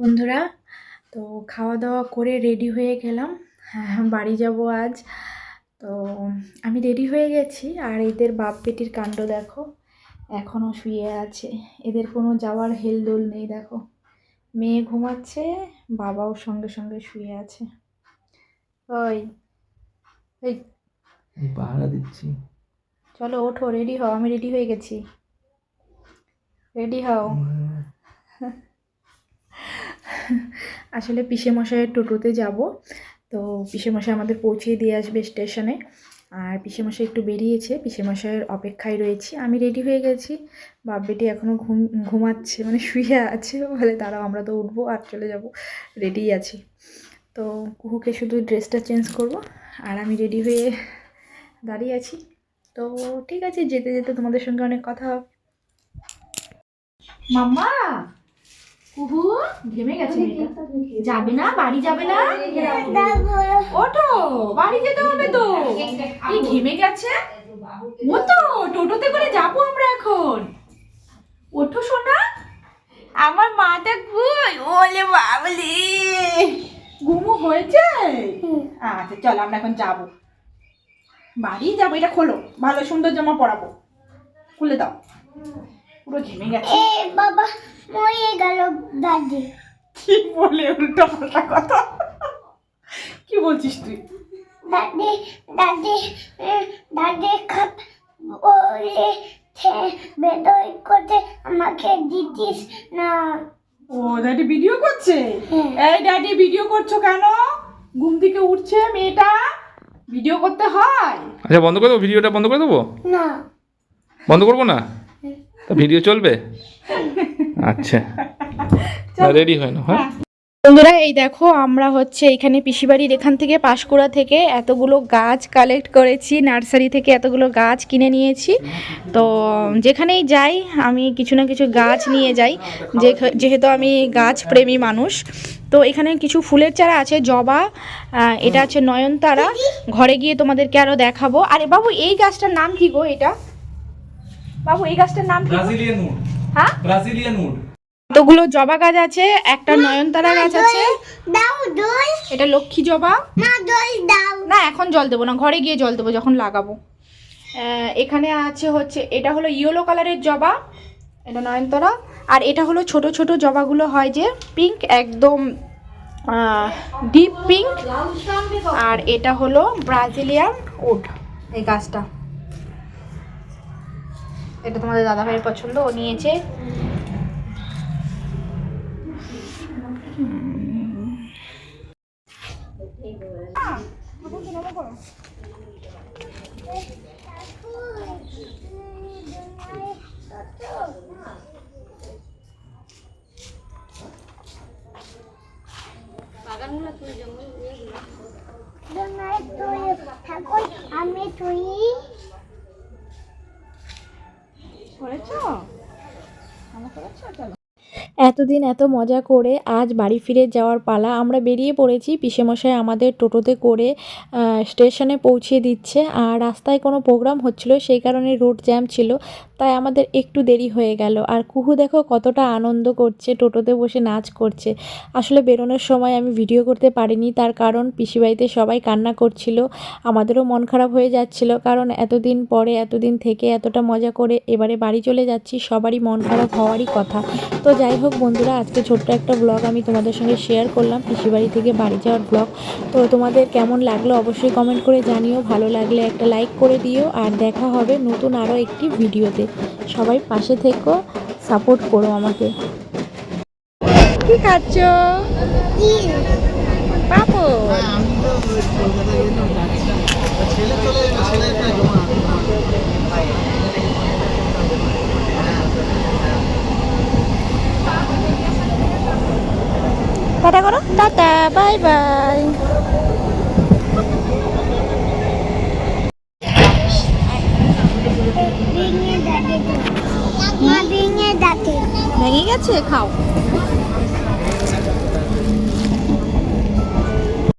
বন্ধুরা। তো খাওয়া দাওয়া করে রেডি হয়ে গেলাম। হ্যাঁ বাড়ি যাব আজ। তো আমি রেডি হয়ে গেছি। আর এদের বাপ পেটির কাণ্ড দেখো। এখনও শুয়ে আছে। এদের কোনো যাওয়ার হেলদোল নেই দেখো। মেয়ে ঘুমাচ্ছে বাবাও সঙ্গে সঙ্গে শুয়ে আছে। ওই এই। পাহারা দিচ্ছি। চলো ওঠো রেডি হও। আমি রেডি হয়ে গেছি। রেডি হও। আসলে পিসে মশাইয়ের টোটোতে যাব। তো পিসে মশাই আমাদের পৌঁছিয়ে দিয়ে আসবে স্টেশনে। আর পিসে মশাই একটু বেরিয়েছে পিসে মশাইয়ের অপেক্ষায় রয়েছি। আমি রেডি হয়ে গেছি। বাপ বেটি এখনও ঘুম, ঘুমাচ্ছে মানে শুয়ে আছে বলে তারাও, আমরা তো উঠবো আর চলে যাব। রেডি আছি। তো কুহুকে শুধু ড্রেসটা চেঞ্জ করব আর আমি রেডি হয়ে দাঁড়িয়ে আছি। তো ঠিক আছে, যেতে যেতে তোমাদের সঙ্গে অনেক কথা হবে। মাম্মা! কুহু ঘেমে গেছে যাবে না? বাড়ি যাবে না? ওঠো বাড়ি যেতে হবে তো। কি ঘেমে গেছে? ও তো টোটোতে করে যাব আমরা এখন। ওঠো সোনা। আমার মাটা কই ওলে বাবলি। ঘুমু হয়েছে? আচ্ছা চল আমরা এখন যাব। বাড়ি যাব এটা খোলো। ভালো সুন্দর জামা পরাবো। খুলে দাও। পুরো ঘেমে গেছে। এ বাবা মরে গেল দাদি। কি বলে উল্টো পাল্টা কথা? কি বলছিস তুই? দাদি দাদি দাদি খাপ বলে বেদই করতে আমাকে দিতিস না। ও ড্যাডি ভিডিও করছে? হ্যাঁ। এই ড্যাডি ভিডিও করছ কেন? ঘুম থেকে উঠছে মেয়েটা? ভিডিও করতে হয়? আচ্ছা বন্ধ করে দেবো? ভিডিওটা বন্ধ করে দেবো? না। বন্ধ করব না? ভিডিও চলবে? আচ্ছা। রেডি হয় না হ্যাঁ? বন্ধুরা এই দেখো আমরা হচ্ছে এখানে পিসিবাড়ির এখান থেকে পাশকুড়া থেকে এতগুলো গাছ কালেক্ট করেছি নার্সারি থেকে এতগুলো গাছ কিনে নিয়েছি। তো যেখানেই যাই আমি কিছু না কিছু গাছ নিয়ে যাই যেহেতু আমি গাছ প্রেমী মানুষ। তো এখানে কিছু ফুলের চারা আছে জবা এটা আছে নয়নতারা। ঘরে গিয়ে তোমাদেরকে আরও দেখাবো। আরে বাবু এই গাছটার নাম কি গো এটা? বাবু এই গাছটার নাম কি? Brazilian wood. হ্যাঁ? Brazilian wood. কতগুলো জবা গাছ আছে? একটা নয়নতারা গাছ আছে। দাও দই। এটা লক্ষ্মী জবা। না দই দাও। না এখন জল দেবো না ঘরে গিয়ে জল দেবো যখন লাগাবো। এখানে আছে হচ্ছে এটা হলো ইয়েলো কালারের জবা এটা নয়নতারা। আর এটা হলো ছোট ছোট জবাগুলো হয় যে পিঙ্ক একদম ডিপ পিঙ্ক। আর এটা হলো ব্রাজিলিয়ান উড এই গাছটা। এটা তোমাদের দাদা ভাইয়ের পছন্দ ও নিয়েছে। আমি তুই 私は。এতদিন এত মজা করে আজ বাড়ি ফিরে যাওয়ার পালা আমরা বেরিয়ে পড়েছি। পিসেমশাই আমাদের টোটোতে করে স্টেশনে পৌঁছে দিচ্ছে। আর রাস্তায় কোনো প্রোগ্রাম হচ্ছিল, সেই কারণে রোড জ্যাম ছিল, তাই আমাদের একটু দেরি হয়ে গেল। আর কুহু দেখো কতটা আনন্দ করছে, টোটোতে বসে নাচ করছে। আসলে বেরোনোর সময় আমি ভিডিও করতে পারিনি, তার কারণ পিসিবাড়িতে সবাই কান্না করছিল, আমাদেরও মন খারাপ হয়ে যাচ্ছিল, কারণ এতদিন পরে, এতদিন থেকে এতটা মজা করে এবারে বাড়ি চলে যাচ্ছি, সবারই মন খারাপ হওয়ারই কথা। তো যাই হোক বন্ধুরা আজকে ছোট্ট একটা ব্লগ আমি তোমাদের সঙ্গে শেয়ার করলাম পিসিবাড়ি থেকে বাড়ি যাওয়ার ব্লগ। তো তোমাদের কেমন লাগল অবশ্যই কমেন্ট করে জানিও ভালো লাগলে একটা লাইক করে দিও আর দেখা হবে নতুন আরও একটি ভিডিওতে। সবাই পাশে থেকো সাপোর্ট করো আমাকে। কি খাচ্ছ? পাপো টাটা করো। টাটা বাই বাই। ভেঙে গেছে? খাও।